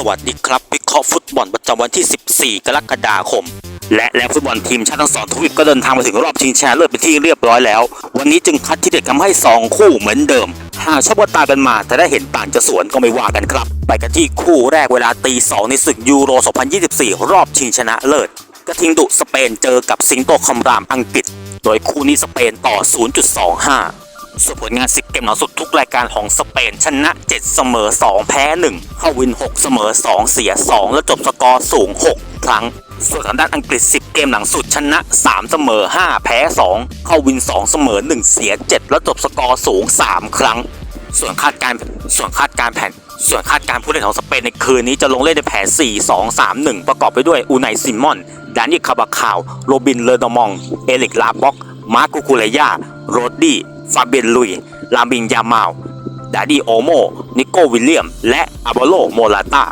สวัสดีครับ วิเคราะห์ฟุตบอลประจำวันที่ 14 กรกฎาคม และแล้วฟุตบอลทีมชาติทั้งสองทวีปก็เดินทางมาถึงรอบชิงชนะเลิศเป็นที่เรียบร้อยแล้ว วันนี้จึงคัดที่เด็ดทำให้ 2 คู่เหมือนเดิมหากชอบว่าตากันมาแต่ได้เห็นต่างจะสวนก็ไม่ว่ากันครับ ไปกันที่คู่แรกเวลาตีสองในศึกยูโร 2024 รอบชิงชนะเลิศกระทิงดุสเปนเจอกับสิงโตคำรามอังกฤษ โดยคู่นี้สเปนต่อ 0.25 ส่วนผลงาน10เกมหลังสุดทุกรายการของสเปน ชนะ 7 เสมอ 2 แพ้ 1 เข้าวิน 6 เสมอ 2 เสีย 2 และจบสกอร์สูง 6 ครั้ง ส่วนทางด้านอังกฤษ 10 เกมหลังสุดชนะ 3 เสมอ 5 แพ้ 2 เข้าวิน 2 เสมอ 1 เสีย 7 และจบสกอร์สูง 3 ครั้ง ส่วนคาดการส่วนคาดการแผนส่วนคาดการผู้เล่นของสเปนในคืนนี้จะลงเล่นในแผน 4 2 3 1 ประกอบไปด้วยอูไนซิมอน ดานิคาบาคาว โรบินเลอร์ดอมอง เอลิกลาบ็อก มาร์คูคูเลยาโรดดี้ ฟาเบียนลุย ลาบินยามาวดาดีโอโม นิโกวิลเลียม และอาบโลโมลาตา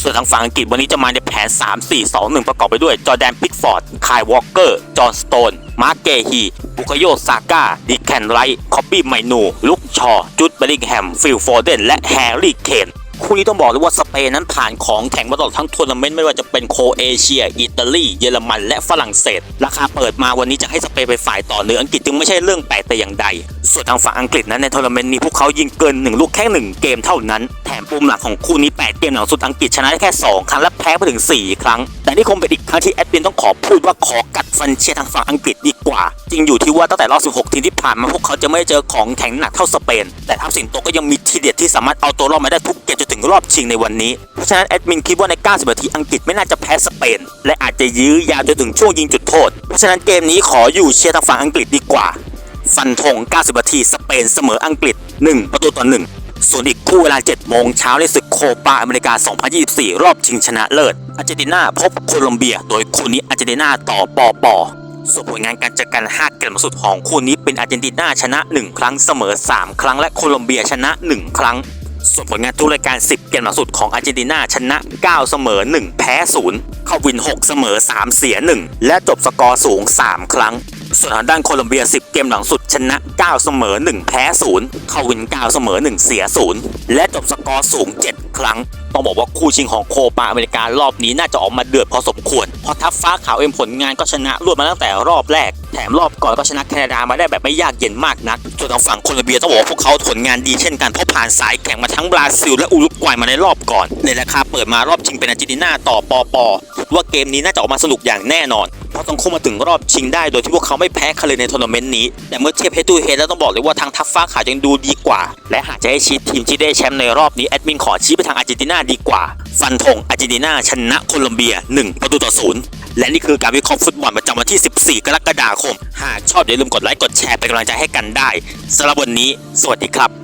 ส่วนทางฝั่งอังกฤษวันนี้จะมาในแผน 3 4 2 1 ประกอบไปด้วย จอแดนพิกฟอร์ด คายวอลเกอร์ จอห์นสโตน มาร์เกฮีบุคโยซาก้า ดิแคนไรท์คอปปี้ไมนู ลุกชอ จุดเบลลิงแฮม ฟิลโฟเดน และแฮร์รี่เคน คู่นี้ต้องบอกเลยว่าสเปนนั้นผ่านของแข็งมาตลอดทั้งทัวร์นาเมนต์ไม่ว่าจะเป็นโคเอเชีย อิตาลี เยอรมัน และฝรั่งเศส ราคาเปิดมาวันนี้จะให้สเปนไปฝ่ายต่อเนืออังกฤษจึงไม่ใช่เรื่องแปลกแต่อย่างใด ส่วนทางฝั่งอังกฤษนั้นในทัวร์นาเมนต์นี้พวกเขายิงเกิน 1 ลูกแค่ 1 เกมเท่านั้น แถมปุ่มหลักของคู่นี้ 8 เกมหลังสุดอังกฤษชนะได้แค่ 2 ครั้งและแพ้ไปถึง 4 ครั้ง แต่นี่คงเป็นอีกครั้งที่แอดมินต้องขอพูดว่าขอกัดฟันเชียร์ทางฝั่งอังกฤษดีกว่า จริงอยู่ที่ว่าตั้งแต่รอบ 16 ทีมที่ผ่านมาพวกเขาจะไม่ได้เจอของแข็งหนักเท่าสเปน แต่ทัพสิงโตก็ยังมีทีเด็ดที่สามารถเอาตัวรอดมาได้ทุกเกมจนถึงรอบชิงในวันนี้ เพราะฉะนั้นแอดมินคิดว่าใน 90 นาทีอังกฤษไม่น่าจะแพ้สเปน และอาจจะยื้อยาวจนถึงช่วงยิงจุดโทษ เพราะฉะนั้นเกมนี้ขออยู่เชียร์ทางฝั่งอังกฤษดีกว่า ฟันธง 90 นาทีสเปนเสมออังกฤษ 1 ประตูต่อ 1ส่วนอีกคู่เวลา 7 โมงเช้าในศึกโคปาอเมริกา 2024 รอบชิงชนะเลิศ อาร์เจนตินาพบโคลอมเบีย โดยคู่นี้อาร์เจนตินาต่อปอปอส่วนผลงานการเจอกัน 5 เกมล่าสุดของคู่นี้เป็นอาร์เจนตินาชนะ 1 ครั้งเสมอ 3 ครั้งและโคลอมเบียชนะ 1 ครั้ง ส่วนผลงานทุกรายการ 10 เกมล่าสุดของอาร์เจนตินาชนะ 9 เสมอ 1 แพ้ 0 เข้าวิน 6 เสมอ 3 เสีย 1 และจบสกอร์สูง 3 ครั้ง ส่วนทางด้านโคลอมเบีย 10 เกมหลังสุดชนะ 9 เสมอ 1 แพ้ 0 เข้าวิน 9 เสมอ 1 เสีย 0 และจบสกอร์สูง 7 ครั้ง ต้องบอกว่าคู่ชิงของโคปาอเมริการอบนี้น่าจะออกมาเดือดพอสมควร เพราะทัพฟ้าขาวเอ็มผลงานก็ชนะรวดมาตั้งแต่รอบแรก แถมรอบก่อนก็ชนะแคนาดามาได้แบบไม่ยากเย็นมากนัก ส่วนทางฝั่งโคลอมเบียต้องบอกว่าพวกเขาผลงานดีเช่นกันเพราะผ่านสายแข่งมาทั้งบราซิลและอุรุกวัยมาในรอบก่อน ในราคาเปิดมารอบชิงเป็นอาร์เจนตินาต่อปอปอว่าเกมนี้น่าจะออกมาสนุกอย่างแน่นอน เพราะต้องคู่มาถึงรอบชิงได้โดยที่พวกเขาไม่แพ้ใครเลยในทัวร์นาเมนต์นี้ แต่เมื่อเทียบเฮดทูเฮดแล้วต้องบอกเลยว่าทางทัพฟ้าขาวยังดูดีกว่า และหากจะให้ชี้ทีมที่ได้แชมป์ในรอบนี้แอดมินขอชี้ไปทางอาร์เจนตินาดีกว่า ฟันธงอาร์เจนตินาชนะโคลอมเบีย 1 ประตูต่อศูนย์และนี่คือการวิเคราะห์ฟุตบอลประจำวันที่ 14 กรกฎาคม หากชอบอย่าลืมกดไลค์กดแชร์เป็นกำลังใจให้กันได้สำหรับวันนี้ สวัสดีครับ